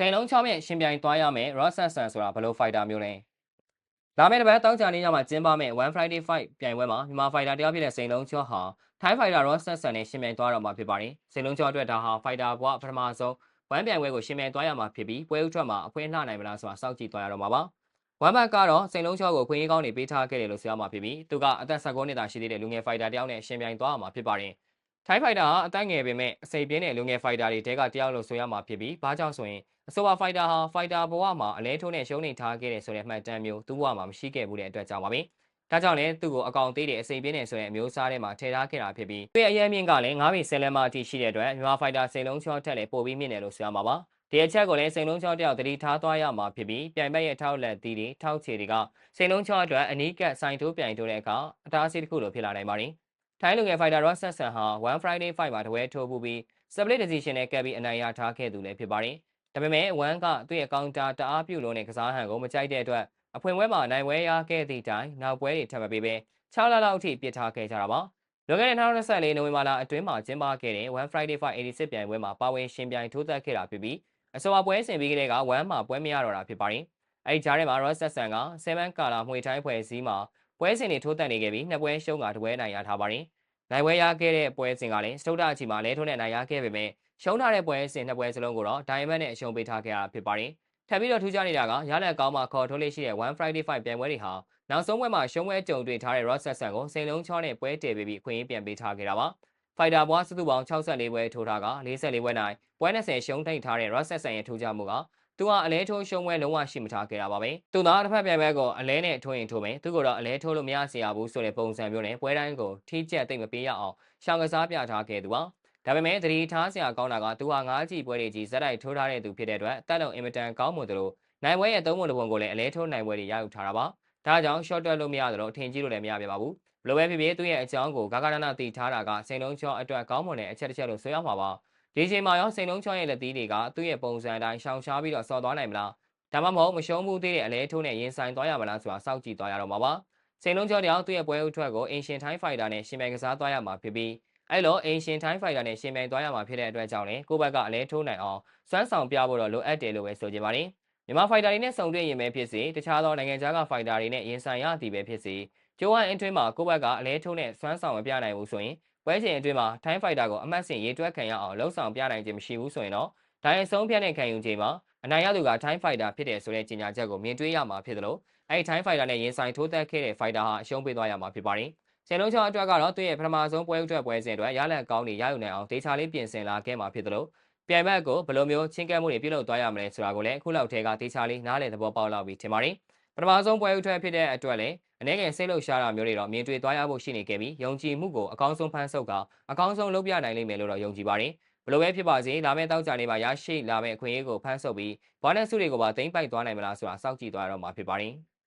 စိန်လုံးချောင်းမြင့်ရှင်ပြိုင်သွားရမယ် Ross Sasson ဆိုတာဘယ်လို fighter မျိုးလဲလာမယ့်တစ်ပတ်တောင်းကြနေကြမှာကျင်းပမယ့် One Friday Fight ပြိုင်ပွဲမှာမြန်မာ fighter တယောက်ဖြစ်တဲ့စိန်လုံးချောဟာ Thai fighter Ross Sasson နဲ့ရှင်ပြိုင်သွားတော့မှာဖြစ်ပါတယ်စိန်လုံးချောအတွက်ဒါဟာ fighter ဘဝပထမဆုံးဝမ်းပြိုင်ပွဲကိုရှင်ပြိုင်သွားရမှာဖြစ်ပြီးပွဲဥထွက်မှာအဖွင့်လှနိုင်မလားဆိုတာစောင့်ကြည့်သွားရတော့မှာပါဝမ်ဘတ်ကတော့စိန်လုံးချောကိုခွင့်ရေးကောင်းနေပေးထားခဲ့တယ်လို့ဆိုရမှာဖြစ်ပြီးသူကအသက်19နှစ်သာရှိသေးတဲ့လူငယ် fighter တယောက်နဲ့ရှင်ပြိုင်သွားရမှာဖြစ်ပါတယ် ထိုင်းဖိုက်တာဟာအသက်ငယ်ပေမဲ့အစိပ်ပြင်းတဲ့လူငယ်ဖိုက်တာတွေတဲကတယောက်လို့ဆိုရမှာဖြစ်ပြီးဘာကြောင့်ဆိုရင်အဆိုပါဖိုက်တာဟာဖိုက်တာဘဝမှာအလဲထိုးနဲ့ရှုံးနေထားခဲ့တဲ့ဆိုတဲ့မှတ်တမ်းမျိုးသူ့ဘဝမှာမရှိခဲ့ဘူးတဲ့အတွက်ကြောင့်ပါပဲ။ဒါကြောင့်လည်းသူ့ကိုအကောင်သေးတဲ့အစိပ်ပြင်းတဲ့ဆိုတဲ့အမျိုးအစားထဲမှာထည့်ထားခဲ့တာဖြစ်ပြီးသူ့ရဲ့အရေးမြင့်ကလည်း9ပေ10လက်မအထိရှိတဲ့အတွက်မြန်မာဖိုက်တာစိန်လုံးချောထက်လည်းပိုပြီးမြင့်တယ်လို့ဆိုရမှာပါ။ဒီအချက်ကိုလည်းစိန်လုံးချောတယောက်တတိထားသွားရမှာဖြစ်ပြီးပြိုင်ဘက်ရဲ့ထောက်လက်သီးတွေထောက်ခြေတွေကစိန်လုံးချောအတွက်အနီးကပ်ဆိုင်ထိုးပြိုင်ထိုးတဲ့အခါအတားအဆီးတစ်ခုလိုဖြစ်လာနိုင်ပါတယ်။ ထိုင်းလူငယ် fighter Ross Sasson ဟာ One Friday Fight မှာတပွဲထိုးပူပြီး split decision နဲ့ကပ်ပြီးအနိုင်ရထားခဲ့သူလည်းဖြစ်ပါတယ်။ဒါပေမဲ့ One ကသူ့ရဲ့ counter တအားပြုလို့နဲ့ကစားဟန်ကိုမကြိုက်တဲ့အတွက်အဖွင့်ပွဲမှာနိုင်ပွဲရခဲ့သည့်တိုင်နောက်ပွဲတွေထပ်မပေးဘဲ6လလောက်အထိပြစ်ထားခဲ့ကြတာပါ။လွန်ခဲ့တဲ့2024နိုဝင်ဘာလအတွင်းမှာကျင်းပခဲ့တဲ့ One Friday Fight 86ပြိုင်ပွဲမှာပါဝင်ရှင်ပြိုင်ထိုးသက်ခဲ့တာဖြစ်ပြီးအဆိုပါပွဲဆင်ပြီးကလေးက One မှာပွဲမရတော့တာဖြစ်ပါတယ်။အဲဒီကြားထဲမှာ Ross Sasson က7ကာလာမှွေထိုင်းဖွဲ့စည်းမှာပွဲစဉ်တွေထိုးသက်နေခဲ့ပြီးနှစ်ပွဲရှုံးကတပွဲနိုင်ရထားပါတယ်။ နိုင်ပွဲရခဲ့တဲ့ပွဲစဉ်ကလည်းစတုဒ္ဒအချီမှာလဲထိုးနဲ့နိုင်ရခဲ့ပေမဲ့ရှုံးထားတဲ့ပွဲစဉ်နှစ်ပွဲစလုံးကိုတော့ Diamond နဲ့အရှုံးပေးထားခဲ့တာဖြစ်ပါတယ်။ထပ်ပြီးတော့ထူးခြားနေတာကရလက်ကောင်းမှာခေါ်ထိုးလေးရှိတဲ့ One Friday Fight ပြိုင်ပွဲတွေဟာနောက်ဆုံးပွဲမှာရှုံးပွဲကြုံတွေ့ထားတဲ့ Ross Sasson ကိုစိန်လုံးချောနဲ့ပွဲတည်ပေးပြီးအခွင့်အရေးပြန်ပေးထားခဲ့တာပါ။ Fighter ဘွားစုစုပေါင်း64ပွဲထိုးထားက44ပွဲနိုင်ပွဲ20ရှုံးထိတ်ထားတဲ့ Ross Sasson ရဲ့ထူးခြားမှုက သူဟာအလဲထိုးရှုံးပွဲလုံးဝရှိမထားခဲ့တာပါပဲ။သူသားတစ်ဖက်ပြိုင်ပွဲကိုအလဲနဲ့ထိုးရင်ထိုးမယ်။သူကတော့အလဲထိုးလို့မရစေရဘူးဆိုတဲ့ပုံစံမျိုးနဲ့ပွဲတိုင်းကိုထိကျက်သိမ့်မပေးရအောင်ရှောင်ကစားပြထားခဲ့သူပါ။ဒါပေမဲ့သတိထားစရာကောင်းတာကသူဟာငါးကြည့်ပွဲတွေကြီးဇက်တိုက်ထိုးထားတဲ့သူဖြစ်တဲ့အတွက်တက်လုံအင်မတန်ကောင်းမွန်သလိုနိုင်ပွဲရဲ့သုံးပုံတစ်ပုံကိုလည်းအလဲထိုးနိုင်ပွဲတွေရယူထားတာပါ။ဒါကြောင့် short တွက်လို့မရသလိုအထင်ကြီးလို့လည်းမရပြပါဘူး။ဘလိုပဲဖြစ်ဖြစ်သူ့ရဲ့အကြောင်းကိုဂါဂါနနာတည်ထားတာကစိန်လုံးချောအတွက်ကောင်းမွန်တဲ့အချက်တစ်ချက်လို့ဆိုရမှာပါ။ ဒီချိန်မှာရောစိန်လုံးချောရဲ့လက်သီးတွေကသူ့ရဲ့ပုံစံအတိုင်းရှောင်ရှားပြီးတော့ဆော်သွားနိုင်မလား။ဒါမှမဟုတ်မရှုံးမှုသေးတဲ့အလဲထိုးနဲ့ရင်ဆိုင်သွားရမလားဆိုတာစောင့်ကြည့်သွားရတော့မှာပါ။စိန်လုံးချောတယောက်သူ့ရဲ့ပွဲဥထွက်ကိုအင်ရှင်ထိုင်းဖိုင်တာနဲ့ရှင်မြိုင်ကစားသွားရမှာဖြစ်ပြီးအဲ့လိုအင်ရှင်ထိုင်းဖိုင်တာနဲ့ရှင်မြိုင်သွားရမှာဖြစ်တဲ့အတွက်ကြောင့်လည်းကိုယ့်ဘက်ကအလဲထိုးနိုင်အောင်စွမ်းဆောင်ပြဖို့တော့လိုအပ်တယ်လို့ပဲဆိုချင်ပါတယ်။မြန်မာဖိုင်တာတွေနဲ့စုံတွေ့ရင်ပဲဖြစ်စေတခြားသောနိုင်ငံခြားကဖိုင်တာတွေနဲ့ရင်ဆိုင်ရသည်ပဲဖြစ်စေကျိုးဝိုင်းအတွင်းမှာကိုယ့်ဘက်ကအလဲထိုးနဲ့စွမ်းဆောင်မပြနိုင်ဘူးဆိုရင် ပွဲချိန်အတွင်းမှာထိုင်းဖိုင်တာကိုအမှတ်စဉ်ရေးတွက်ခံရအောင်လှုပ်ဆောင်ပြနိုင်ခြင်းမရှိဘူးဆိုရင်တော့ဒိုင်အဆုံးဖြတ်တဲ့ခံယူချိန်မှာအနိုင်ရသူကထိုင်းဖိုင်တာဖြစ်တယ်ဆိုတဲ့ကြေညာချက်ကိုမြင်တွေ့ရမှာဖြစ်တယ်လို့အဲဒီထိုင်းဖိုင်တာနဲ့ရင်ဆိုင်ထိုးသက်ခဲ့တဲ့ဖိုင်တာဟာအရှုံးပေးသွားရမှာဖြစ်ပါတယ်။ဆယ်လုံးချောင်းအတွက်ကတော့သူ့ရဲ့ပထမဆုံးပွဲဥထွက်ပွဲစဉ်အတွက်ရလဒ်ကောင်းတွေရယူနိုင်အောင်ဒေချာလေးပြင်ဆင်လာခဲ့မှာဖြစ်တယ်လို့ပြိုင်ဘက်ကိုဘယ်လိုမျိုးချင်းကပ်မှုတွေပြုလုပ်သွားရမလဲဆိုတာကိုလည်းအခုလောက်ထဲကဒေချာလေးနားလည်သဘောပေါက်လောက်ပြီးထင်ပါတယ်။ ပထမဆုံးပွဲဥထွက်ဖြစ်တဲ့အတွက်လည်းအနေငယ်စိတ်လှုပ်ရှားတာမျိုးတွေတော့မြင်တွေ့သွားရဖို့ရှိနေခဲ့ပြီးယုံကြည်မှုကိုအကောင်းဆုံးဖန်ဆုပ်ကအကောင်းဆုံးလုပ်ပြနိုင်လိမ့်မယ်လို့တော့ယုံကြည်ပါတယ်။ဘလိုပဲဖြစ်ပါစေလာမယ့်တောက်ကြနေမှာရရှိလာမယ့်အခွင့်အရေးကိုဖန်ဆုပ်ပြီးဘောနက်စုတွေကိုပါသိမ့်ပိုက်သွားနိုင်မလားဆိုတာစောင့်ကြည့်သွားရတော့မှာဖြစ်ပါတယ်။